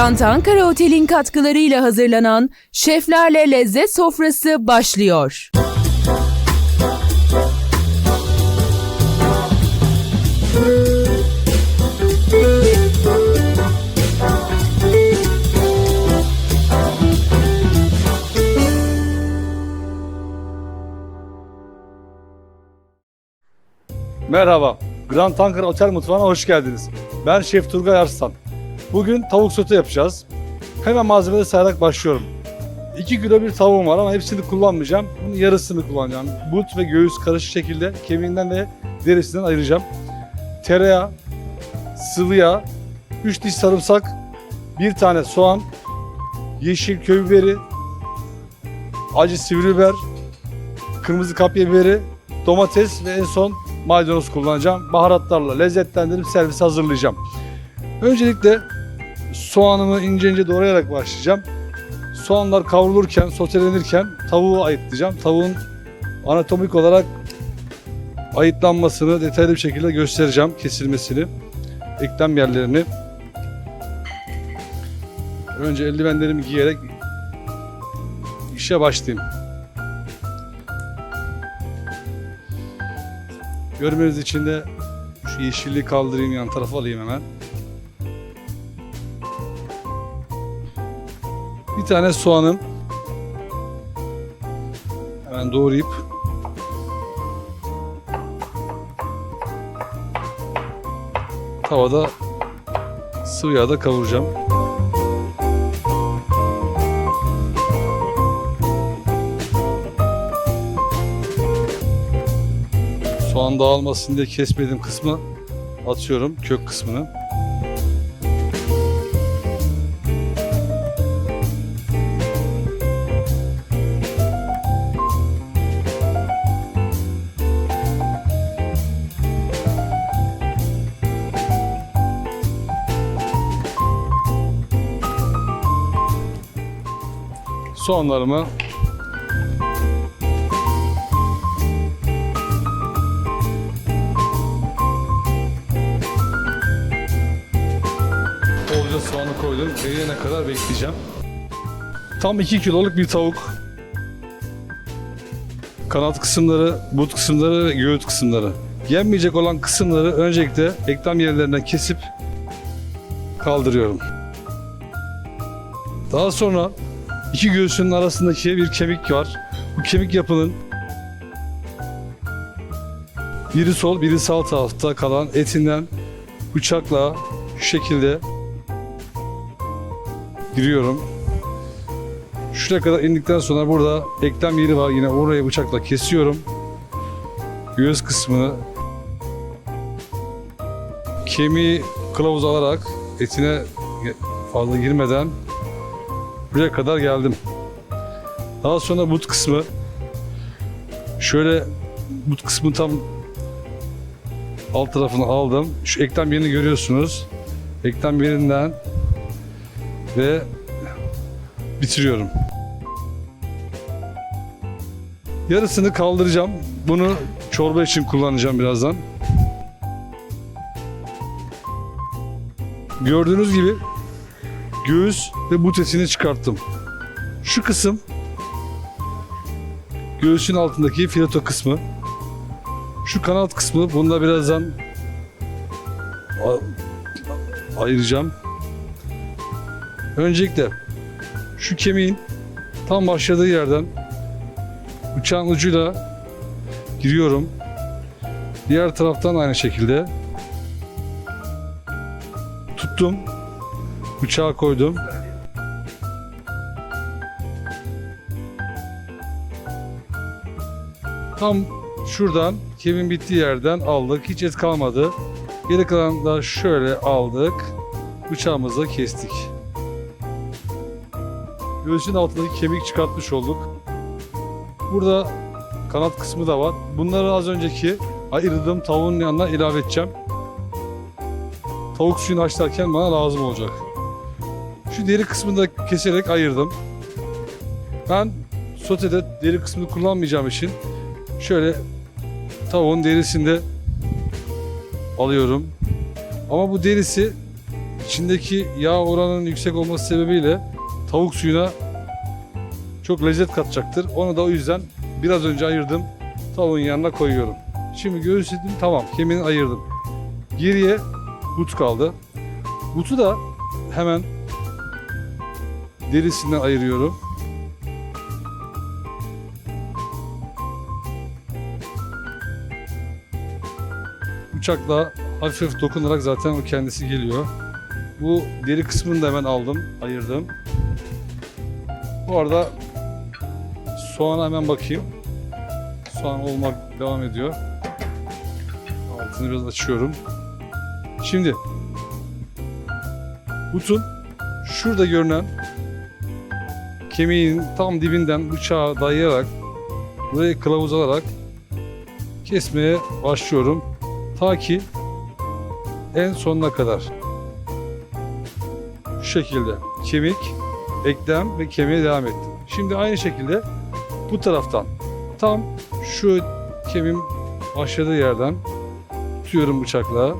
Grand Ankara Otel'in katkılarıyla hazırlanan Şeflerle Lezzet Sofrası başlıyor. Merhaba, Grand Ankara Otel Mutfağı'na hoş geldiniz. Ben Şef Turgay Arslan. Bugün tavuk sote yapacağız. Hemen malzemeleri sayarak başlıyorum. 2 kilo bir tavuğum var ama hepsini kullanmayacağım. Bunun yarısını kullanacağım. But ve göğüs karışık şekilde kemiğinden ve derisinden ayıracağım. Tereyağı, sıvı yağ, 3 diş sarımsak, 1 tane soğan, yeşil köy biberi, acı sivri biber, kırmızı kapya biberi, domates ve en son maydanoz kullanacağım. Baharatlarla lezzetlendirip servis hazırlayacağım. Öncelikle soğanımı ince ince doğrayarak başlayacağım. Soğanlar kavrulurken, sotelenirken tavuğu ayıtlayacağım. Tavuğun anatomik olarak ayıtlanmasını detaylı bir şekilde göstereceğim. Kesilmesini, eklem yerlerini. Önce eldivenlerimi giyerek işe başlayayım. Görmeniz için de şu yeşilliği kaldırayım yan tarafa alayım hemen. Bir tane soğanım. Hemen doğrayıp tavada sıvı yağda kavuracağım. Soğan dağılmasın diye kesmediğim kısmı atıyorum kök kısmını. Soğanlarımı Bolca soğanı koydum. Eriyene kadar bekleyeceğim. Tam 2 kiloluk bir tavuk. Kanat kısımları, but kısımları ve göğüt kısımları. Yenmeyecek olan kısımları öncelikle eklem yerlerinden kesip kaldırıyorum. Daha sonra iki göğsünün arasındaki bir kemik var. Bu kemik yapının biri sol, biri sağ tarafta kalan etinden bıçakla şu şekilde giriyorum. Şuraya kadar indikten sonra burada eklem yeri var. Yine orayı bıçakla kesiyorum. Göğüs kısmını kemiği kılavuz alarak etine fazla girmeden buraya kadar geldim. Daha sonra but kısmı şöyle but kısmı tam alt tarafını aldım. Şu eklem yerini görüyorsunuz. Eklem yerinden ve bitiriyorum. Yarısını kaldıracağım. Bunu çorba için kullanacağım birazdan. Gördüğünüz gibi göğüs ve but etini çıkarttım. Şu kısım göğsün altındaki fileto kısmı. Şu kanat kısmı bunu da birazdan ayıracağım. Öncelikle şu kemiğin tam başladığı yerden bıçağın ucuyla giriyorum. Diğer taraftan aynı şekilde tuttum. Bıçağı koydum. Tam şuradan kemiğin bittiği yerden aldık. Hiç et kalmadı. Geri kalan da şöyle aldık. Bıçağımızla kestik. Göğsün altındaki kemik çıkartmış olduk. Burada kanat kısmı da var. Bunları az önceki ayırdığım tavuğun yanına ilave edeceğim. Tavuk suyunu haşlarken bana lazım olacak. Şu deri kısmını da keserek ayırdım. Ben sotede deri kısmını kullanmayacağım için şöyle tavuğun derisinde alıyorum. Ama bu derisi içindeki yağ oranının yüksek olması sebebiyle tavuk suyuna çok lezzet katacaktır. Onu da o yüzden biraz önce ayırdım. Tavuğun yanına koyuyorum. Şimdi göğüs etini tamam kemiğini ayırdım. Geriye but kaldı. Butu da hemen derisinden ayırıyorum. Bıçakla hafif hafif dokunarak zaten o kendisi geliyor. Bu deri kısmını da hemen aldım, ayırdım. Bu arada soğana hemen bakayım. Soğan olmak devam ediyor. Altını biraz açıyorum. Şimdi butun şurada görünen kemiğin tam dibinden bıçağı dayayarak burayı kılavuz alarak kesmeye başlıyorum. Ta ki en sonuna kadar. Şu şekilde kemik, eklem ve kemiğe devam ettim. Şimdi aynı şekilde bu taraftan tam şu kemiğin başladığı yerden tutuyorum bıçakla.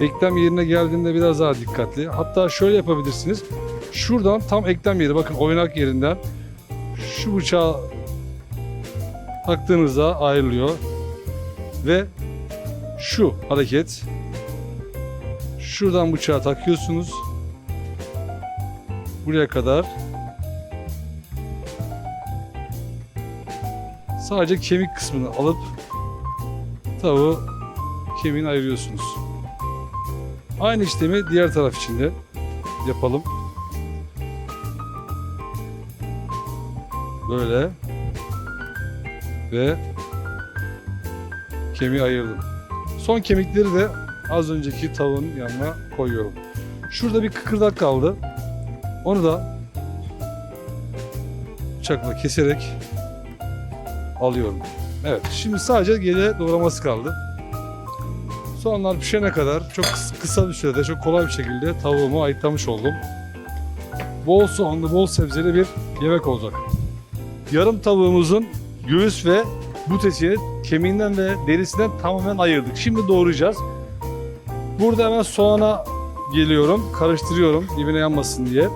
Eklem yerine geldiğinde biraz daha dikkatli. Hatta şöyle yapabilirsiniz. Şuradan tam eklem yeri bakın oynak yerinden şu bıçağı taktığınızda ayrılıyor. Ve şu hareket şuradan bıçağı takıyorsunuz. Buraya kadar sadece kemik kısmını alıp tavuğu kemiğini ayırıyorsunuz. Aynı işlemi diğer taraf için de yapalım. Böyle ve kemiği ayırdım. Son kemikleri de az önceki tavuğun yanına koyuyorum. Şurada bir kıkırdak kaldı. Onu da bıçakla keserek alıyorum. Evet, şimdi sadece geriye doğraması kaldı. Soğanlar pişene kadar çok kıs- kısa bir sürede çok kolay bir şekilde tavuğumu ayıklamış oldum. Bol soğanlı, bol sebzeli bir yemek olacak. Yarım tavuğumuzun göğüs ve but etini kemiğinden ve derisinden tamamen ayırdık. Şimdi doğrayacağız. Burada hemen soğana geliyorum, karıştırıyorum dibine yanmasın diye.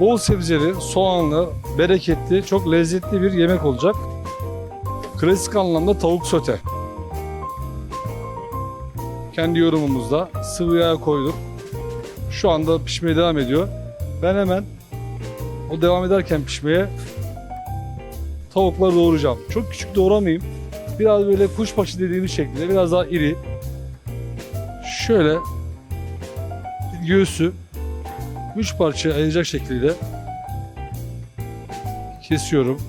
Bol sebzeli, soğanlı, bereketli, çok lezzetli bir yemek olacak. Klasik anlamda tavuk sote. Kendi yorumumuzda sıvı yağ koyduk. Şu anda pişmeye devam ediyor. Ben hemen o devam ederken pişmeye tavukları doğrayacağım. Çok küçük doğramayayım. Biraz böyle kuşbaşı dediğimiz şekilde biraz daha iri. Şöyle göğsü üç parçaya ayıracak şekilde kesiyorum.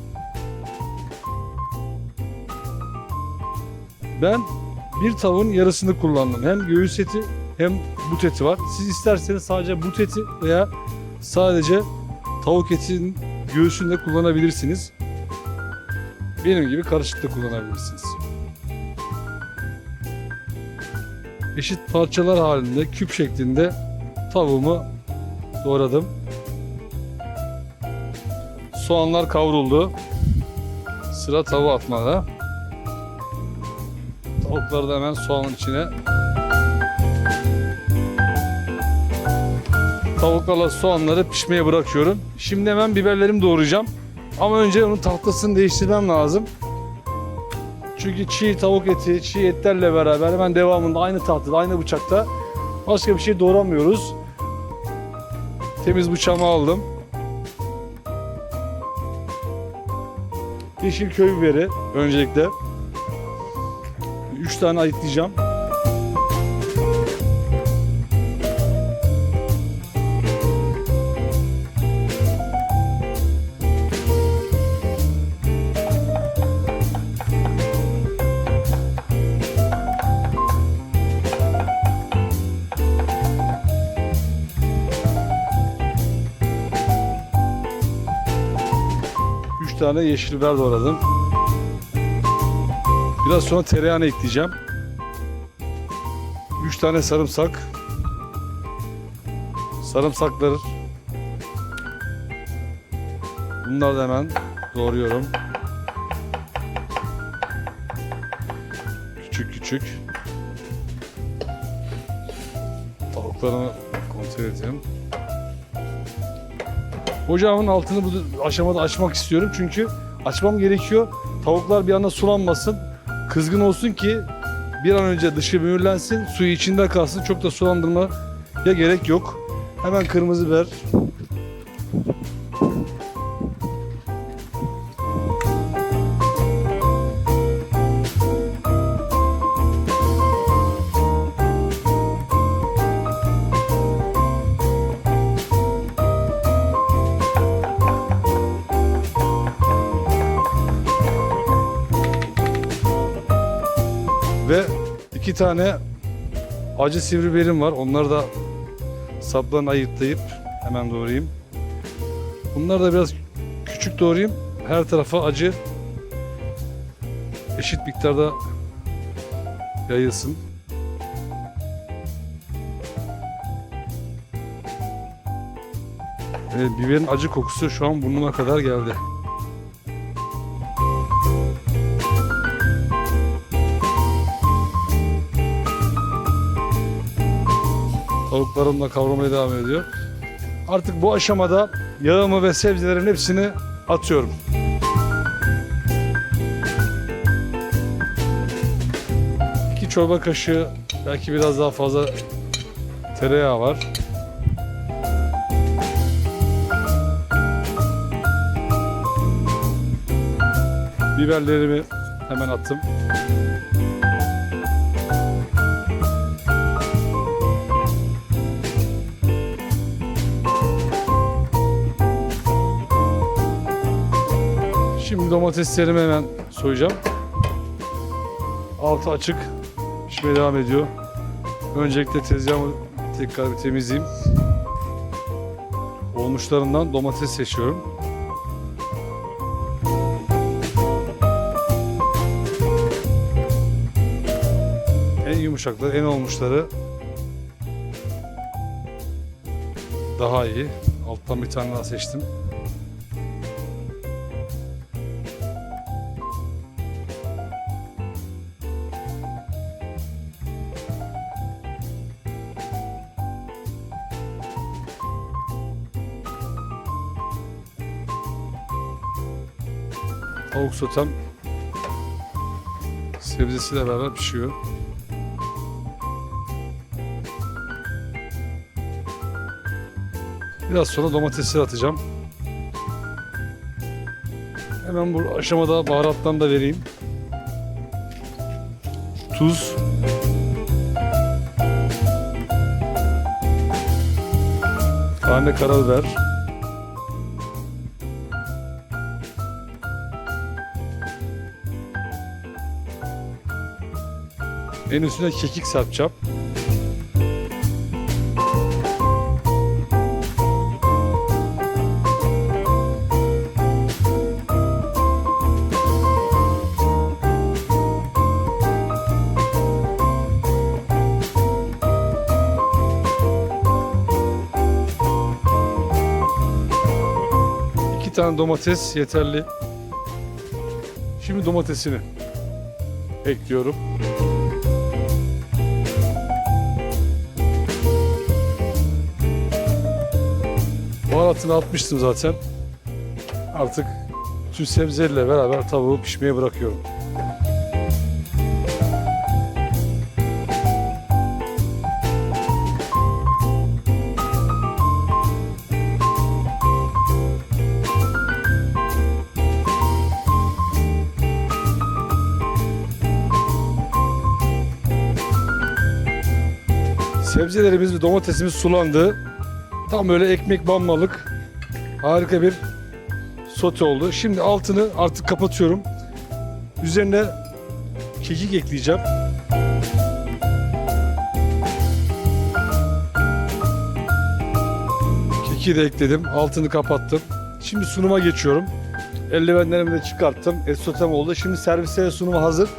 Ben bir tavuğun yarısını kullandım. Hem göğüs eti hem but eti var. Siz isterseniz sadece but eti veya sadece tavuk etinin göğsünü de kullanabilirsiniz. Benim gibi karışık da kullanabilirsiniz. Eşit parçalar halinde küp şeklinde tavuğumu doğradım. Soğanlar kavruldu. Sıra tavuğu atmada. Tavukları da hemen soğanın içine Tavuklarla soğanları pişmeye bırakıyorum. Şimdi hemen biberlerimi doğrayacağım. Ama önce onun tahtasını değiştirmem lazım. Çünkü çiğ tavuk eti, çiğ etlerle beraber hemen devamında aynı tahtada, aynı bıçakta başka bir şey doğramıyoruz. Temiz bıçağımı aldım. Yeşil köy biberi öncelikle. 3 tane ayıklayacağım. Tane yeşil biber doğradım. Biraz sonra tereyağını ekleyeceğim. Üç tane sarımsak. Sarımsakları. Bunları da hemen doğruyorum. Küçük küçük. tavuklarımı kontrol edeyim. Ocağımın altını bu aşamada açmak istiyorum çünkü açmam gerekiyor. Tavuklar bir anda sulanmasın, kızgın olsun ki bir an önce dışı mühürlensin, suyu içinde kalsın. Çok da sulandırmaya gerek yok. Hemen kırmızı biber. İki tane acı sivri biberim var. Onları da saplarını ayıtlayıp hemen doğrayayım. Bunları da biraz küçük doğrayayım. Her tarafa acı eşit miktarda yayılsın. Evet, biberin acı kokusu şu an burnuma kadar geldi. Tavuklarım da kavramaya devam ediyor. Artık bu aşamada yağımı ve sebzelerin hepsini atıyorum. İki çorba kaşığı belki biraz daha fazla tereyağı var. Biberlerimi hemen attım. Domateslerimi hemen soyacağım. Altı açık. Pişmeye devam ediyor. Öncelikle tezgahımı tekrar bir temizleyeyim. Olmuşlarından domates seçiyorum. En yumuşakları, en olmuşları daha iyi. Alttan bir tane daha seçtim. Tavuk sotem sebzesiyle beraber pişiyor. Biraz sonra domatesleri atacağım. Hemen bu aşamada baharattan da vereyim. Tuz. Tane karabiber. En üstüne kekik serpeceğim. İki tane domates yeterli. Şimdi domatesini ekliyorum. Baharatını atmıştım zaten. Artık tüm sebzelerle beraber tavuğu pişmeye bırakıyorum. Sebzelerimiz ve domatesimiz sulandı. Tam böyle ekmek banmalık harika bir sote oldu. Şimdi altını artık kapatıyorum. Üzerine kekik ekleyeceğim. Kekiği de ekledim. Altını kapattım. Şimdi sunuma geçiyorum. Eldivenlerimi de çıkarttım. Et sotem oldu. Şimdi servise ve sunuma hazır.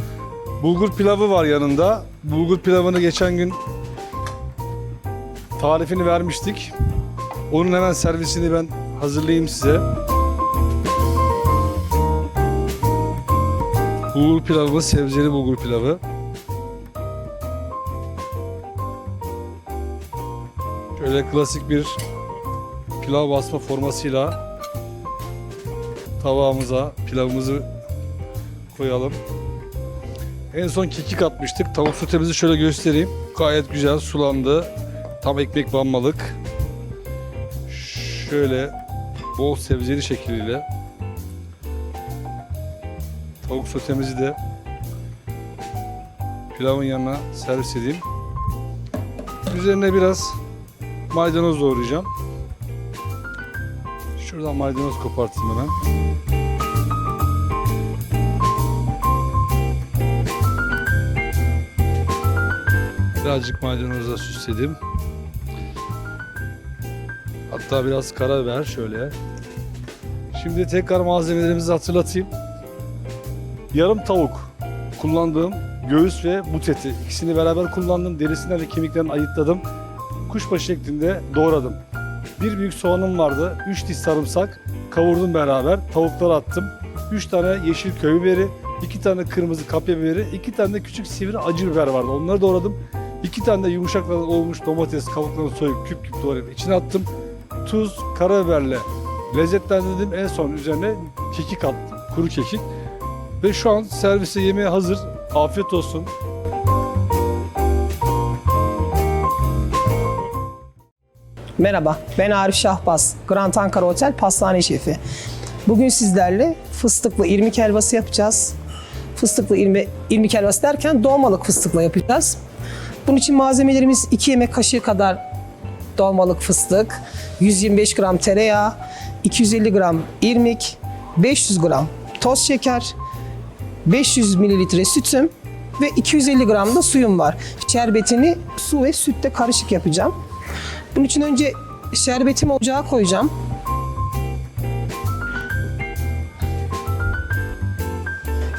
Bulgur pilavı var yanında. Bulgur pilavını geçen gün tarifini vermiştik. Onun hemen servisini ben hazırlayayım size. Bulgur pilavımız sebzeli bulgur pilavı. Şöyle klasik bir pilav basma formasıyla tabağımıza pilavımızı koyalım. En son kekik atmıştık. Tavuk sotemizi şöyle göstereyim. Gayet güzel sulandı. Tam ekmek banmalık. Şöyle bol sebzeli şekliyle tavuk sotemizi de pilavın yanına servis edeyim. Üzerine biraz maydanoz doğrayacağım. Şuradan maydanoz kopartayım hemen. Birazcık maydanozla süsledim. Hatta biraz karabiber şöyle. Şimdi tekrar malzemelerimizi hatırlatayım. Yarım tavuk kullandığım göğüs ve but eti. İkisini beraber kullandım. Derisinden ve kemiklerini ayıtladım. Kuşbaşı şeklinde doğradım. Bir büyük soğanım vardı. 3 diş sarımsak kavurdum beraber. Tavukları attım. 3 tane yeşil köy biberi, 2 tane kırmızı kapya biberi, 2 tane de küçük sivri acı biber vardı. Onları doğradım. 2 tane de yumuşaklardan olmuş domates kabuklarını soyup küp küp doğrayıp içine attım. Tuz, karabiberle lezzetlendirdim. En son üzerine kekik attım. Kuru kekik. Ve şu an servise yemeğe hazır. Afiyet olsun. Merhaba, ben Arif Şahbaz, Grand Ankara Otel Pastane Şefi. Bugün sizlerle fıstıklı irmik helvası yapacağız. Fıstıklı irmi, irmik helvası derken dolmalık fıstıkla yapacağız. Bunun için malzemelerimiz 2 yemek kaşığı kadar dolmalık fıstık, 125 gram tereyağı, 250 gram irmik, 500 gram toz şeker, 500 mililitre sütüm ve 250 gram da suyum var. Şerbetini su ve sütle karışık yapacağım. Bunun için önce şerbetimi ocağa koyacağım.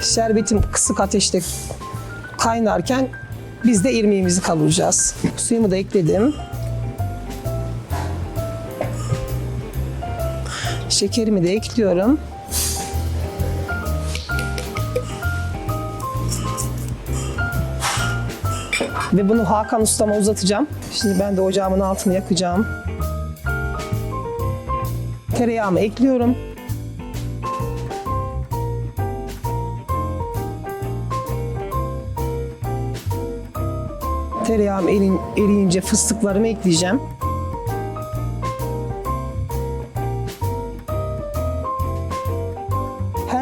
Şerbetim kısık ateşte kaynarken biz de irmiğimizi kavuracağız. Suyumu da ekledim. Şekerimi de ekliyorum. Ve bunu Hakan Usta'ma uzatacağım. Şimdi ben de ocağımın altını yakacağım. Tereyağımı ekliyorum. Tereyağım erin, eriyince fıstıklarımı ekleyeceğim.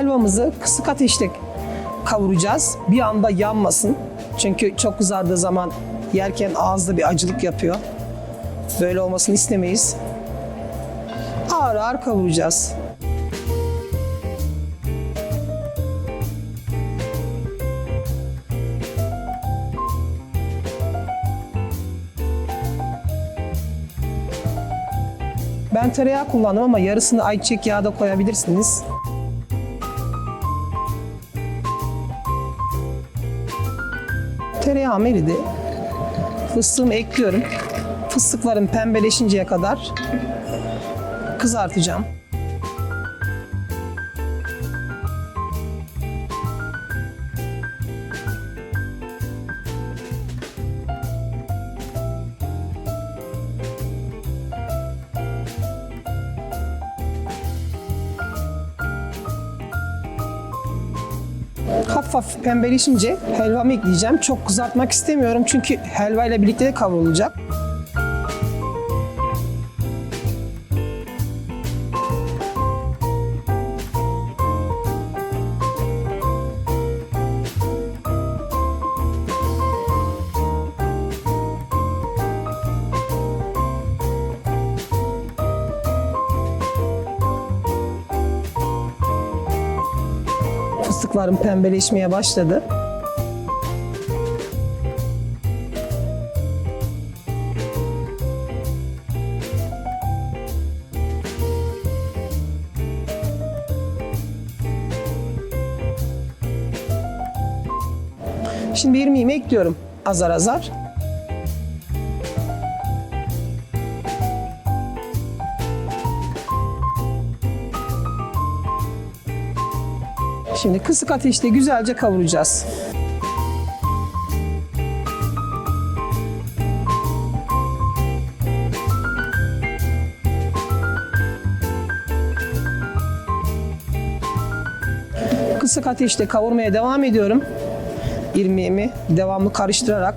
Helvamızı kısık ateşte kavuracağız. Bir anda yanmasın. Çünkü çok kızardığı zaman yerken ağızda bir acılık yapıyor. Böyle olmasını istemeyiz. Ağır ağır kavuracağız. Ben tereyağı kullandım ama yarısını ayçiçek yağı da koyabilirsiniz. Tereyağım eridi. Fıstığımı ekliyorum. Fıstıklarım pembeleşinceye kadar kızartacağım. Hafif pembeleşince helvamı ekleyeceğim. Çok kızartmak istemiyorum çünkü helva ile birlikte de kavrulacak. Pembeleşmeye başladı. Şimdi irmiğimi ekliyorum azar azar. Şimdi kısık ateşte güzelce kavuracağız. Kısık ateşte kavurmaya devam ediyorum. İrmiğimi devamlı karıştırarak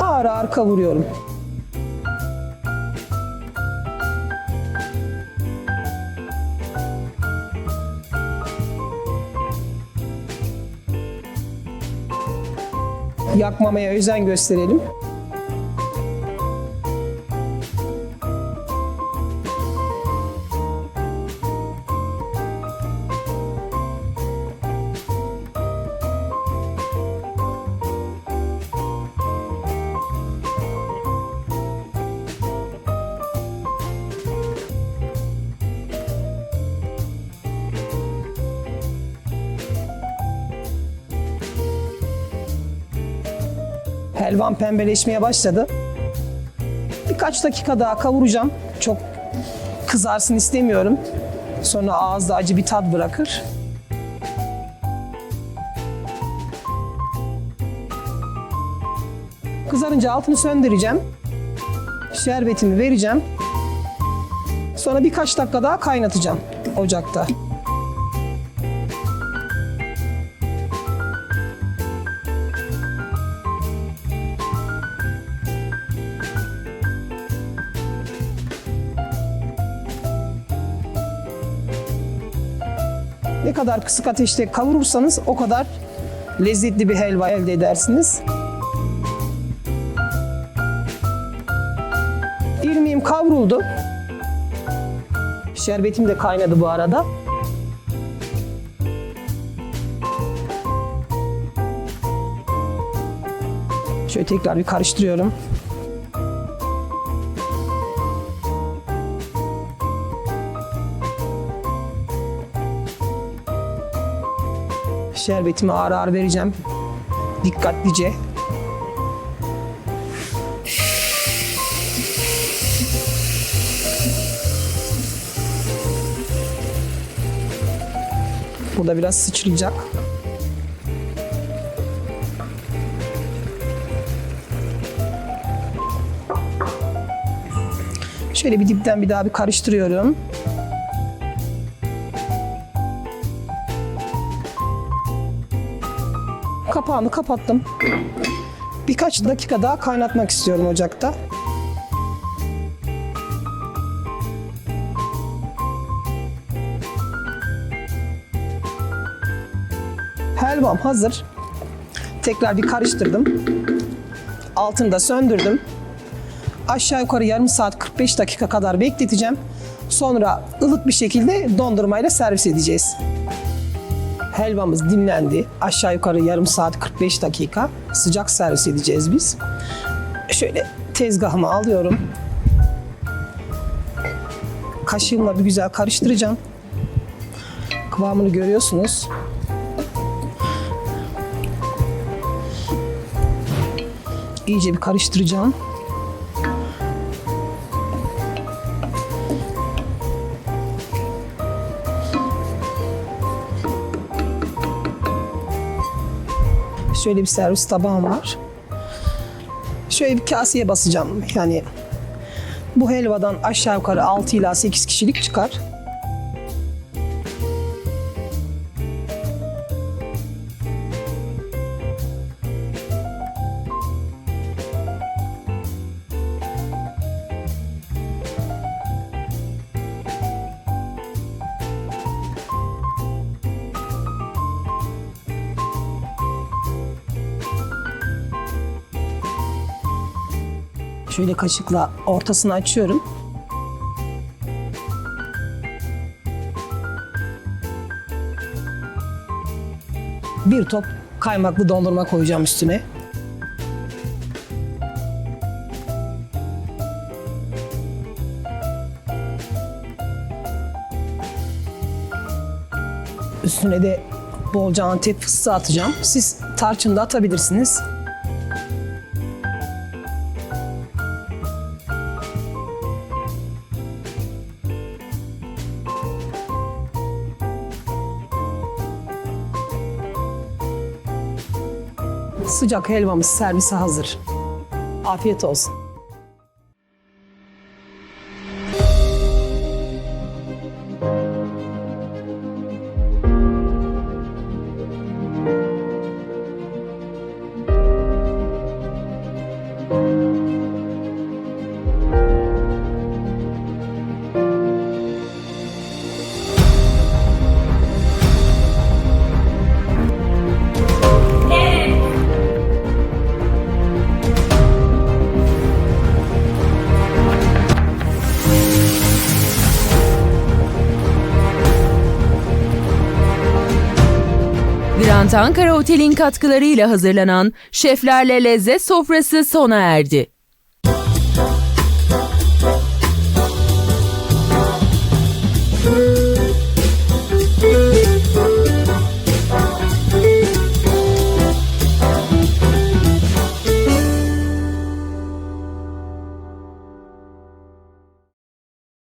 ağır ağır kavuruyorum. Yakmamaya özen gösterelim. Pembeleşmeye başladı. Birkaç dakika daha kavuracağım. Çok kızarsın istemiyorum. Sonra ağızda acı bir tat bırakır. Kızarınca altını söndüreceğim. Şerbetimi vereceğim. Sonra birkaç dakika daha kaynatacağım ocakta. Kadar kısık ateşte kavurursanız o kadar lezzetli bir helva elde edersiniz. İrmiğim kavruldu. Şerbetim de kaynadı bu arada. Şöyle tekrar bir karıştırıyorum. Şerbetimi ağır ağır vereceğim. Dikkatlice. Burada biraz sıçrayacak. Şöyle bir dipten bir daha bir karıştırıyorum. Kapağını kapattım. Birkaç dakika daha kaynatmak istiyorum ocakta. Helvam hazır. Tekrar bir karıştırdım. Altını da söndürdüm. Aşağı yukarı yarım saat 45 dakika kadar bekleteceğim. Sonra ılık bir şekilde dondurmayla servis edeceğiz. Helvamız dinlendi. Aşağı yukarı yarım saat 45 dakika sıcak servis edeceğiz biz. Şöyle tezgahıma alıyorum. Kaşığımla bir güzel karıştıracağım. Kıvamını görüyorsunuz. İyice bir karıştıracağım. Şöyle bir servis tabağım var. Şöyle bir kaseye basacağım. Yani bu helvadan aşağı yukarı 6 ila 8 kişilik çıkar. Şöyle kaşıkla ortasını açıyorum. Bir top kaymaklı dondurma koyacağım üstüne. Üstüne de bolca antep fıstığı atacağım. Siz tarçın da atabilirsiniz. Sıcak helvamız servise hazır. Afiyet olsun. Grand Ankara Otel'in katkılarıyla hazırlanan Şeflerle Lezzet Sofrası sona erdi.